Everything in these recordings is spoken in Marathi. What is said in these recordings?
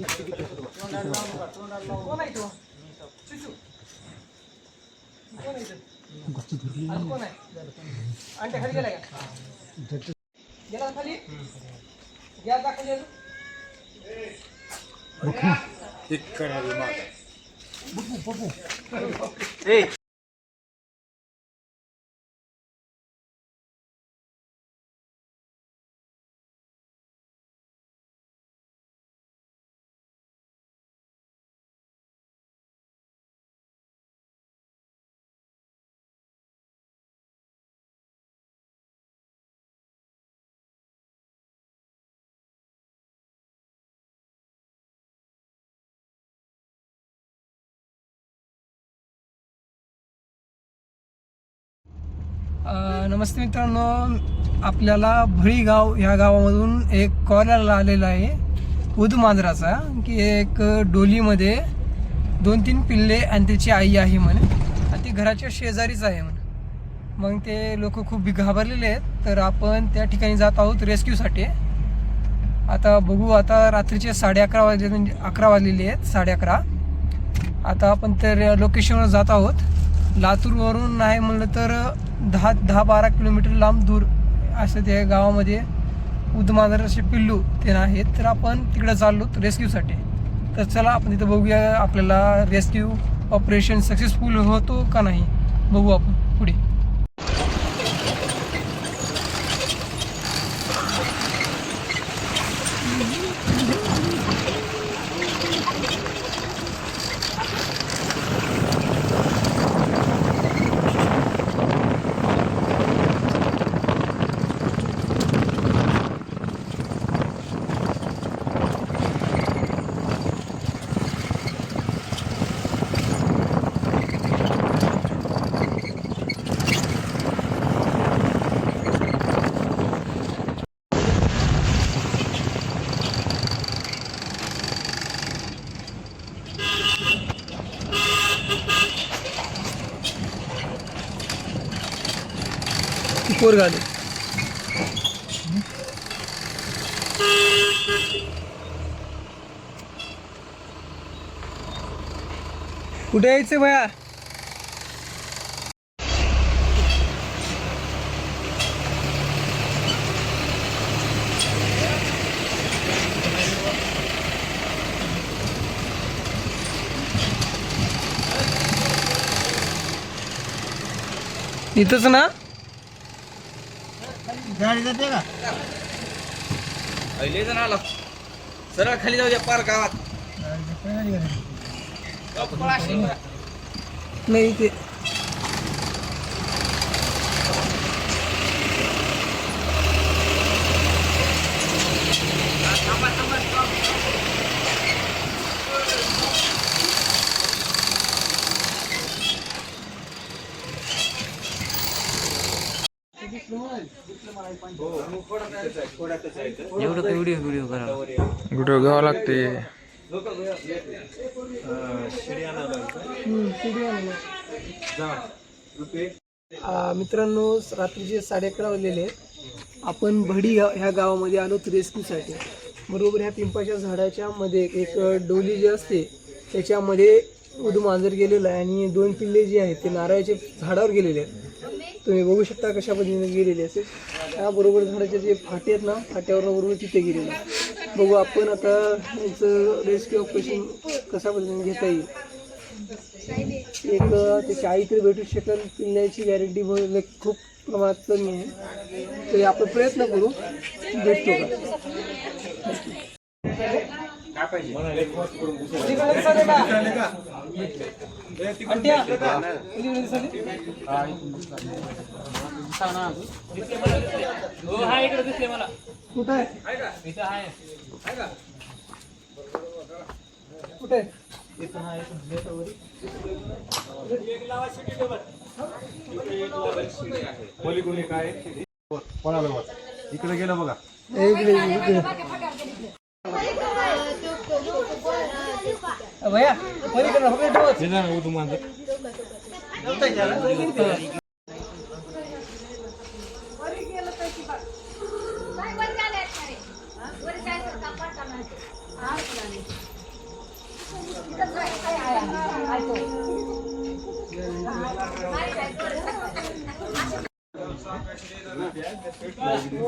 कोण तो खाली गेलाय का गेला का खाली घ्या दाखवली अजून. बघू नमस्ते मित्रांनो. आपल्याला भळीगाव ह्या गावामधून एक कॉल आलेला आहे. उद मांजराचा की एक डोलीमध्ये दोन तीन पिल्ले आणि त्याची आई आहे म्हणे. आणि ती घराच्या शेजारीच आहे म्हणे. मग ते लोक खूप घाबरलेले आहेत. तर आपण त्या ठिकाणी जात आहोत रेस्क्यूसाठी. आता बघू आता रात्रीचे साडे अकरा वाजले म्हणजे अकरा वाजलेले आहेत साडे अकरा. आता आपण तर लोकेशनवर जात आहोत. लातूरवरून नाही म्हणलं तर दहा दहा बारा किलोमीटर लांब दूर असं त्या गावामध्ये उदमांजर असे पिल्लू ते आहेत. तर आपण तिकडे चाललो रेस्क्यूसाठी. तर चला आपण तिथं बघूया आपल्याला रेस्क्यू ऑपरेशन सक्सेसफुल होतो का नाही. बघू आपण पुढे. कोरगाले कुठे यायचं भया? इथंच ना? गाडी जाते का? पहिले जण आला. सरळ खाली जाऊ द्या पार गावात. नाही ते एवढं काय व्हिडिओ व्हिडिओ करा व्हिडिओ घ्यावा लागते. मित्रांनो रात्रीचे साडे अकरा वाजलेले आहेत आपण भडी ह्या गावामध्ये आलो रेस्क्यूसाठी. बरोबर ह्या पिंपाच्या झाडाच्या मध्ये एक डोली जी असते त्याच्यामध्ये उदू मांजर गेलेलं आहे आणि दोन पिल्ले जे आहेत ते नारळाच्या झाडावर गेलेले आहेत. तुम्ही बघू शकता कशा पद्धतीने गेलेली असेल. त्याबरोबर झाडाचे जे फाटे आहेत ना फाट्यावर बरोबर तिथे गेलेले बघू आपण आता याचं रेस्क्यू ऑपरेशन कशा पद्धतीने घेता येईल. एक त्याची आई तरी भेटू शकेल. पिल्ल्याची गॅरंटी खूप प्रमाणात कमी आहे. तरी आपण प्रयत्न करू भेटतो का? कुठं आहे? कुठे आहे? कोणी कोणी काय बघ इकडे गेलं बघा. इकडे भैया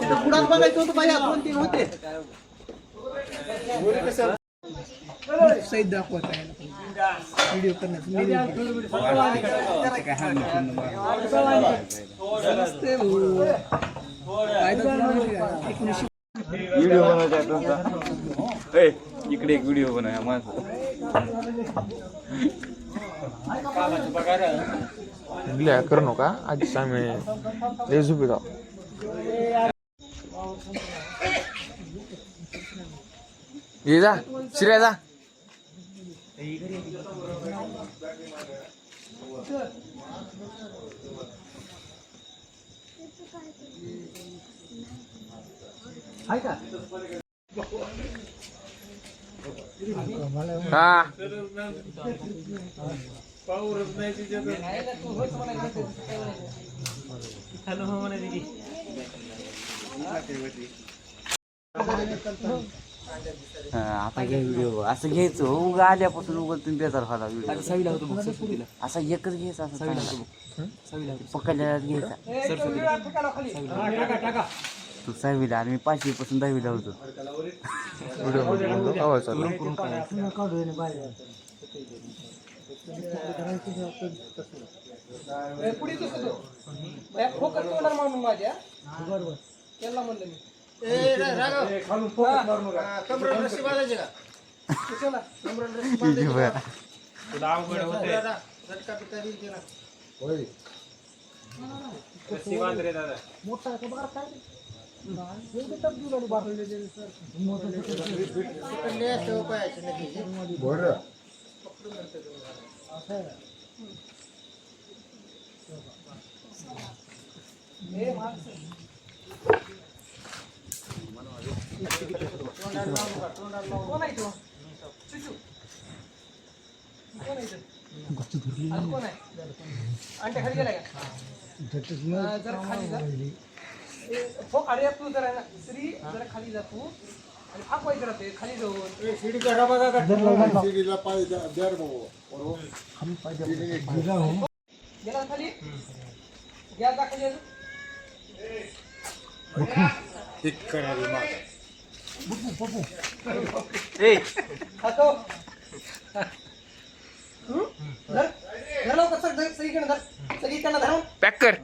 हो पुढात बघायचं होतं बाई दोन तीन होते. सहित दाखवत आहे व्हिडिओ करण्याचं व्हिडिओ बनवायचा आहे तुमचा. ए, इकडे एक व्हिडिओ बनवूया माझा. करू नका आधीच आम्ही लय झोपी जाऊ ये जा शिर्या जा. आहे का हा पाऊरच नाही तिच्या हा, आता घे व्हिडिओ असं घ्यायचं. हो, उगा आल्यापासून उगा तुम्ही बेजार व्हायला व्हिडिओ असा एकच घ्यायचा असं चांगला. पकडलेला घ्यायचा. तू सहावीला आणि मी पाचवी पासून दहावीला होतो. व्हिडिओ आवाज पुढे कसं तो? फोकस तोंडावर मारून माझ्या. त्याला म्हणलं मी. कमरेला रस्सी बांधायची का? कशाला? झटका पिका देईल त्याला. पकडले असते पायाचे नक्की. कोण आहे खाली गेलाय का? खाली जा. तू जरा ना श्री जरा खाली जा तू आणि फाकवायचं राहते खाली जाऊन गेला खाली घ्या दाखल ए खातो हं? धर धर धर सगळीकडनं धरून पॅक कर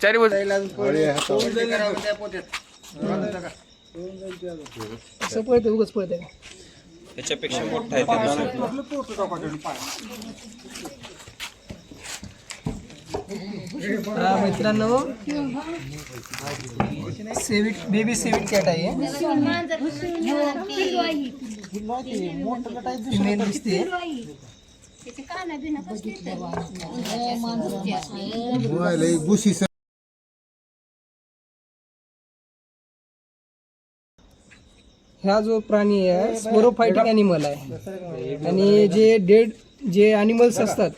चारी बाजू असं पळते उगच पळते त्याच्यापेक्षा मोठा आहे हा मित्रांनो सेविट बेबी सेविट कॅट आहे. फिमेल दिसते. हा जो प्राणी आहे स्पोरोफायटिक अॅनिमल आहे. आणि जे डेड जे अॅनिमल्स असतात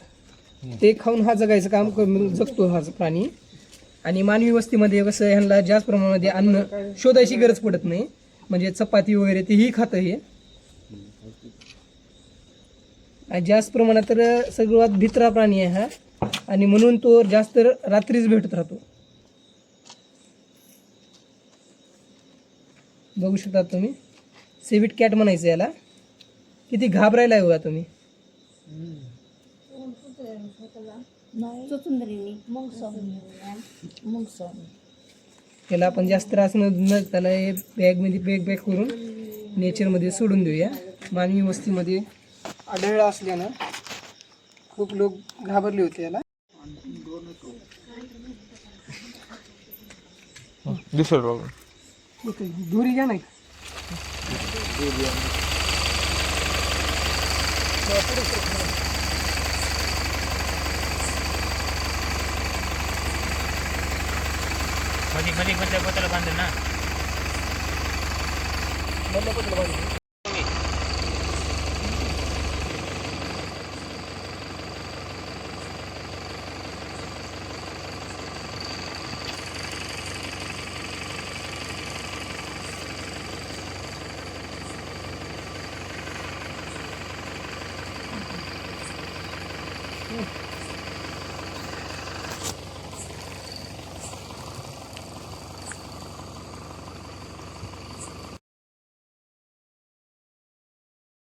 ते खाऊन हा जगायचं काम करून जगतो हा प्राणी. आणि मानवी वस्तीमध्ये कसं ह्यांना जास्त प्रमाणामध्ये अन्न शोधायची गरज पडत नाही. म्हणजे चपाती वगैरे तेही खातं हे. आणि जास्त प्रमाणात तर सर्वात भित्रा प्राणी आहे हा. आणि म्हणून तो जास्त रात्रीच भेटत राहतो. बघू शकता तुम्ही. सेविट कॅट म्हणायचं याला. किती घाबरायला तुम्ही त्याला आपण जास्त त्रास न न त्याला हे बॅगमध्ये बॅग बॅग करून नेचरमध्ये सोडून देऊया. मानवी वस्तीमध्ये आढळलं असल्यानं खूप लोक घाबरले होते याला. दुसरं बाबू दुरी घ्या नाही. मध्ये मध्ये मधल्या बोताला बांधेल ना